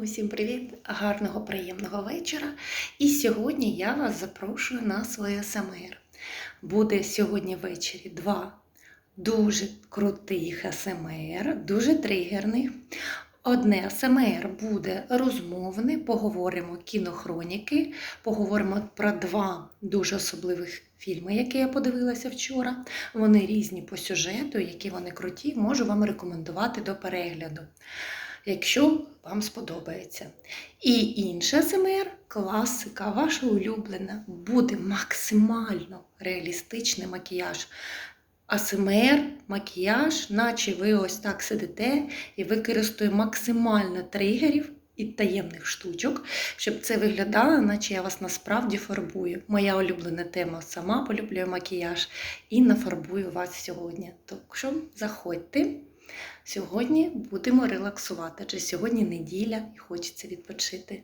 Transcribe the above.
Усім привіт! Гарного приємного вечора. І сьогодні я вас запрошую на своє СМР. Буде сьогодні ввечері два дуже крутих СМР, дуже тригерних. Одне СМР буде розмовне, поговоримо кінохроніки, поговоримо про два дуже особливих фільми, які я подивилася вчора. Вони різні по сюжету, які вони круті, можу вам рекомендувати до перегляду якщо вам сподобається. І інша СМР, класика, ваша улюблена, буде максимально реалістичний макіяж. АСМР, макіяж, наче ви ось так сидите і використовує максимально тригерів і таємних штучок, щоб це виглядало, наче я вас насправді фарбую. Моя улюблена тема сама полюблюю макіяж і нафарбую вас сьогодні. Так що заходьте. Сьогодні будемо релаксувати, адже сьогодні неділя і хочеться відпочити.